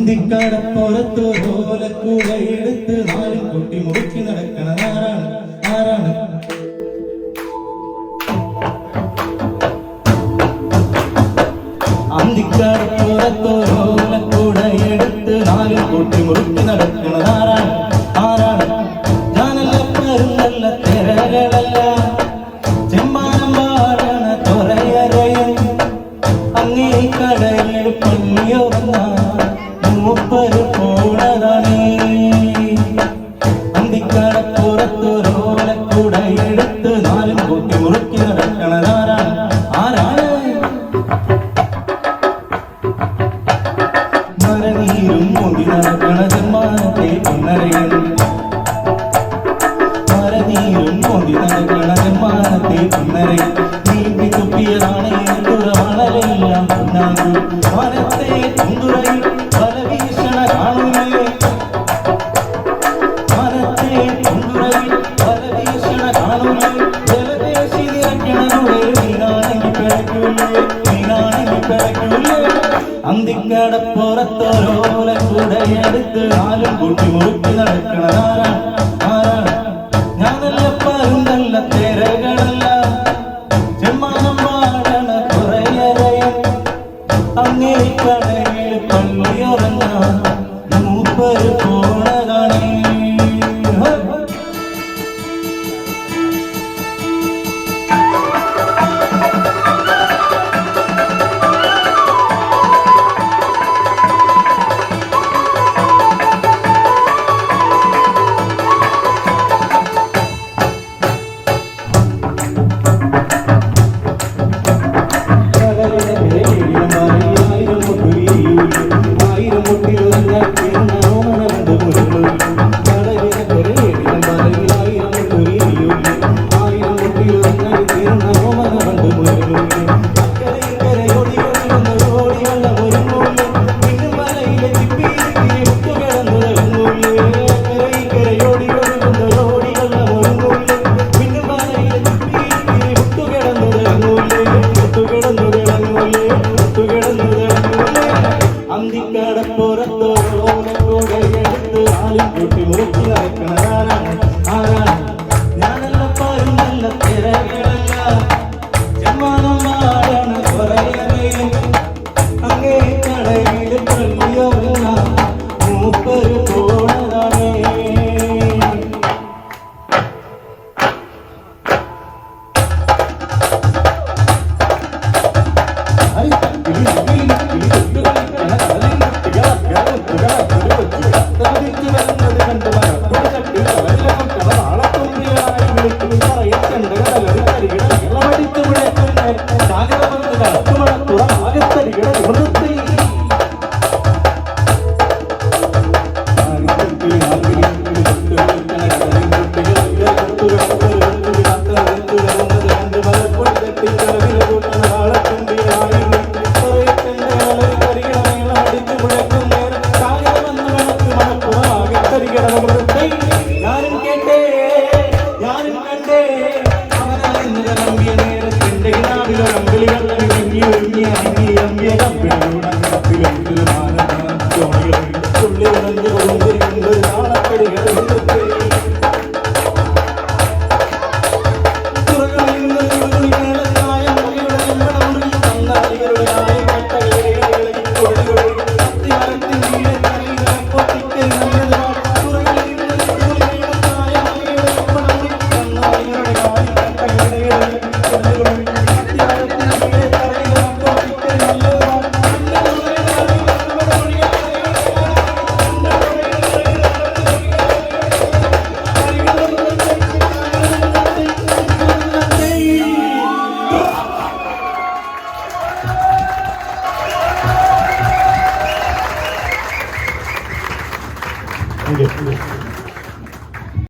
അന്തിക്കടപ്പുറത്ത് ഓലക്കൂട എടുത്ത് നാലും കുട്ടി മുറുക്കി നടക്കണ ആരാണ് ആരാണ് അന്തിക്കടപ്പുറത്ത് ഓലക്കൂട എടുത്ത് നാലും കുട്ടി മുറുക്കി നടക്കണ ആരാണ് ആരാണ് ഞാനല്ല പെരുന്നല്ല തിരകളല്ല Thank you. അന്തിക്കടപ്പുറത്തോരോല കൂടെയെടുത്ത് ആലും കൂട്ടി മുറുക്കി ആരാ ആരാണ്? ഞാനല്ല പരുന്തല്ല തിരകളല്ല. ചെമ്മാനം പാടണ കുറയറയൻ അങ്ങേ കടയിൽ പള്ളിയുറങ്ങ മൂപ്പര് പോണതാണേ ഞാനും കേട്ടേ ഞാനും കണ്ടേ. അവനായി നിറമ്പിയ നേരത്തിന്റെ നാവിലൊരമ്പിളി വന്നു ഒരുങ്ങി ഒരുങ്ങി അരങ്ങി അമ്പിയ തമ്പിൾ Mire, mire.